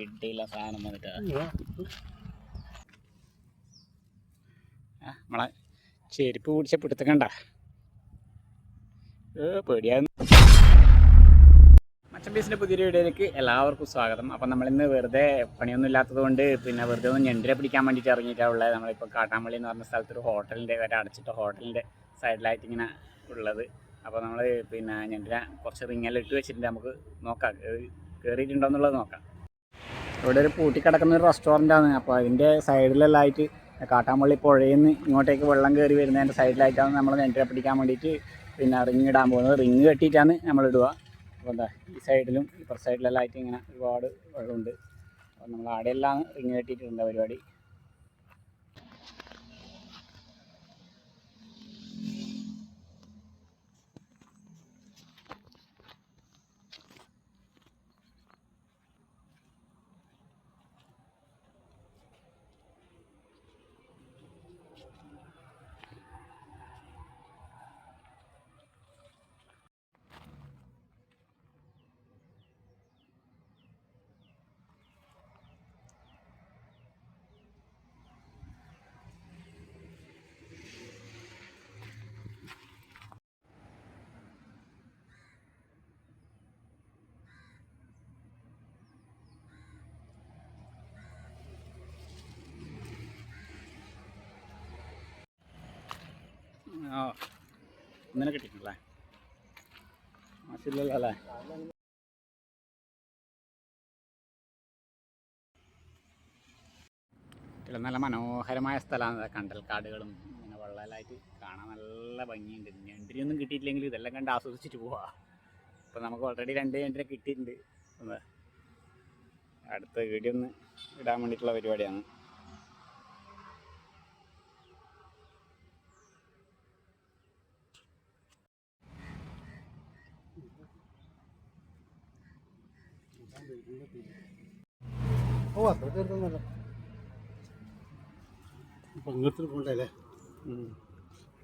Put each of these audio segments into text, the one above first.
കിട്ടിയില്ല സാധനം വന്നിട്ട്. നമ്മളെ ചെരുപ്പ് പിടിച്ച പിടുത്തക്കണ്ട ഏ പേടിയാകുന്നു മച്ചൻ പീസിന്റെ പുതിയൊരു വീഡിയോയിലേക്ക് എല്ലാവർക്കും സ്വാഗതം. അപ്പം നമ്മളിന്ന് വെറുതെ പണിയൊന്നും ഇല്ലാത്തത് കൊണ്ട് പിന്നെ വെറുതെ ഒന്ന് ഞണ്ടിനെ പിടിക്കാൻ വേണ്ടിയിട്ട് ഇറങ്ങിയിട്ടാണ് ഉള്ളത് നമ്മളിപ്പോൾ കാട്ടാമ്പള്ളി എന്ന് പറഞ്ഞ സ്ഥലത്തൊരു ഹോട്ടലിന്റെ ഒരു അടച്ചിട്ട ഹോട്ടലിന്റെ സൈഡിലായിട്ട് ഇങ്ങനെ ഉള്ളത്. അപ്പോൾ നമ്മൾ പിന്നെ ഞണ്ടിനെ കുറച്ച് റിങ്ങെല്ലാം ഇട്ട് വെച്ചിട്ടുണ്ട്. നമുക്ക് നോക്കാം. കയറിയിട്ടുണ്ടോ എന്നുള്ളത് നോക്കാം. ഇവിടെ ഒരു പൂട്ടിക്കിടക്കുന്ന ഒരു റെസ്റ്റോറന്റാണ് അപ്പോൾ അതിന്റെ സൈഡിലെല്ലാം ആയിട്ട് കാട്ടാമ്പള്ളി പുഴയിൽ നിന്ന് ഇങ്ങോട്ടേക്ക് വെള്ളം കയറി വരുന്നതിന്റെ സൈഡിലായിട്ടാണ് നമ്മൾ നെഞ്ചിനെ പിടിക്കാൻ വേണ്ടിയിട്ട് പിന്നെ റിങ് ഇടാൻ പോകുന്നത്. റിങ് കെട്ടിയിട്ടാണ് നമ്മൾ ഇടുക. അപ്പോൾ എന്താ ഈ സൈഡിലും ഇപ്പുറ സൈഡിലെല്ലാം ആയിട്ട് ഇങ്ങനെ ഒരുപാട് വെള്ളമുണ്ട്. അപ്പോൾ നമ്മൾ ആടെയെല്ലാം റിങ് കെട്ടിയിട്ടുണ്ട് പരിപാടി. ആ ഇന്നലെ കിട്ടിയിട്ടുണ്ടല്ലേ? മാസില്ലല്ലോ അല്ലേ? ഇവിടെ നല്ല മനോഹരമായ സ്ഥലമാണ് കണ്ടൽക്കാടുകളും ഇങ്ങനെ വെള്ളമെല്ലാമായിട്ട് കാണാൻ നല്ല ഭംഗിയുണ്ട്. ഞണ്ടിരിയൊന്നും കിട്ടിയിട്ടില്ലെങ്കിൽ ഇതെല്ലാം കണ്ട് ആസ്വദിച്ചിട്ട് പോവാ. അപ്പോൾ നമുക്ക് ഓൾറെഡി രണ്ട് ഞണ്ടിനെ കിട്ടിയിട്ടുണ്ട്. ഒന്ന് അടുത്ത വീഡിയോ ഒന്ന് ഇടാൻ വേണ്ടിയിട്ടുള്ള പരിപാടിയാണ്. ഓ അത്ര തീർന്നല്ല ഇപ്പൊ പോണ്ടല്ലേ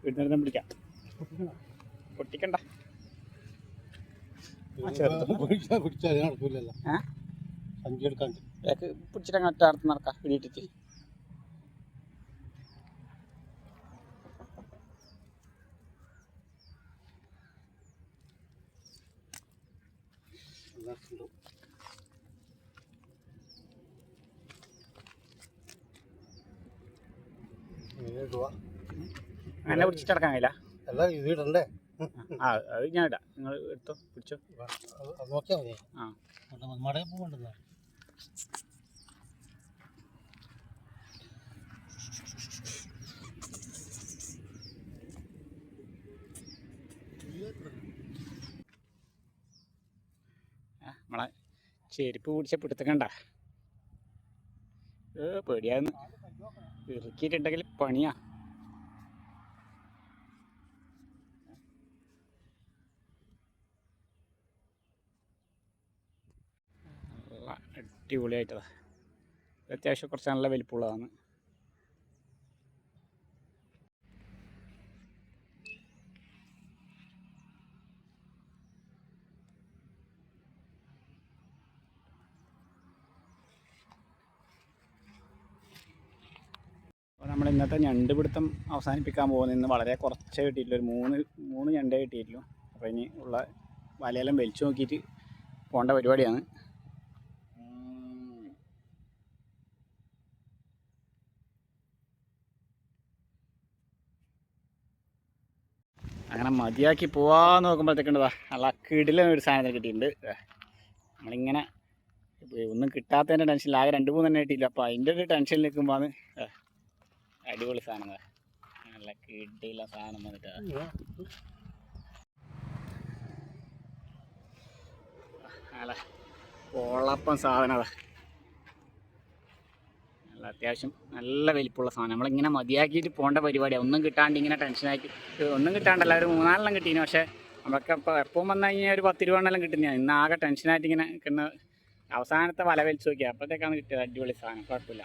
വീട്ടിൽ പിടിക്കാം പൊട്ടിക്കണ്ട. പിടിച്ചാൽ നടക്കൂലല്ലോ? സഞ്ചി എടുക്കാണ്ട്. പിടിച്ചിട്ട് ഒറ്റ അടുത്ത് നടക്കാം പിടിയിട്ടിട്ട് അങ്ങനെ പിടിച്ചിട്ട് കഴിയില്ല. അല്ല ഇത് ഇടണ്ടേ? ആ അത് ഞാൻ ഇടാം. നിങ്ങൾ എടുത്തോ പിടിച്ചോ. നോക്കിയാൽ മതി. ആ. മടയിൽ പോകണ്ടെന്നാ നമ്മളെ ചെരുപ്പ് പിടിച്ച പിടുത്തക്കണ്ട. ഏ പേടിയാന്ന് ഇറുക്കിയിട്ടുണ്ടെങ്കിൽ പണിയാ. അടിപൊളിയായിട്ടതാ. അത്യാവശ്യം കുറച്ച് നല്ല വലിപ്പമുള്ളതാണ്. നമ്മൾ ഇന്നത്തെ ഞണ്ട് പിടുത്തം അവസാനിപ്പിക്കാൻ പോകുന്നത് ഇന്ന് വളരെ കുറച്ചേ കിട്ടിയിട്ടുള്ളൂ. ഒരു മൂന്ന് മൂന്ന് ഞണ്ടേ കിട്ടിയിട്ടുള്ളൂ. അപ്പോൾ ഇനി ഉള്ള വലയെല്ലാം വലിച്ചു നോക്കിയിട്ട് പോകേണ്ട പരിപാടിയാണ്. അങ്ങനെ മതിയാക്കി പോവാന്ന് നോക്കുമ്പോഴത്തേക്കുണ്ടതാ അല്ല കിടിലും ഒരു സാധനത്തിന് കിട്ടിയിട്ടുണ്ട്. നമ്മളിങ്ങനെ ഒന്നും കിട്ടാത്തതിന്റെ ടെൻഷനിൽ ആകെ രണ്ട് മൂന്ന് തന്നെ കിട്ടിയില്ല. അപ്പോൾ അതിന്റെ ഒരു ടെൻഷനിൽ നിൽക്കുമ്പോൾ അടിപൊളി സാധനം നല്ല കിടില സാധനം വന്നിട്ട്. നല്ല പൊളപ്പം സാധനം നല്ല അത്യാവശ്യം നല്ല വലിപ്പമുള്ള സാധനം. നമ്മളിങ്ങനെ മതിയാക്കിയിട്ട് പോകേണ്ട പരിപാടിയാണ് ഒന്നും കിട്ടാണ്ട് ഇങ്ങനെ ടെൻഷനാക്കി. ഒന്നും കിട്ടാണ്ടല്ല ഒരു മൂന്നാലെണ്ണം കിട്ടീന്. പക്ഷേ നമ്മളൊക്കെ ഇപ്പോൾ എപ്പം വന്നു കഴിഞ്ഞാൽ ഒരു പത്ത് രൂപണ്ണെല്ലാം കിട്ടുന്നതാണ് ഇന്ന് ആകെ ടെൻഷനായിട്ട് ഇങ്ങനെ കിട്ടുന്ന അവസാനത്തെ വല വലിച്ചു നോക്കിയാൽ അപ്പോഴത്തേക്കാണ് കിട്ടിയത് അടിപൊളി സാധനം. കുഴപ്പമില്ല.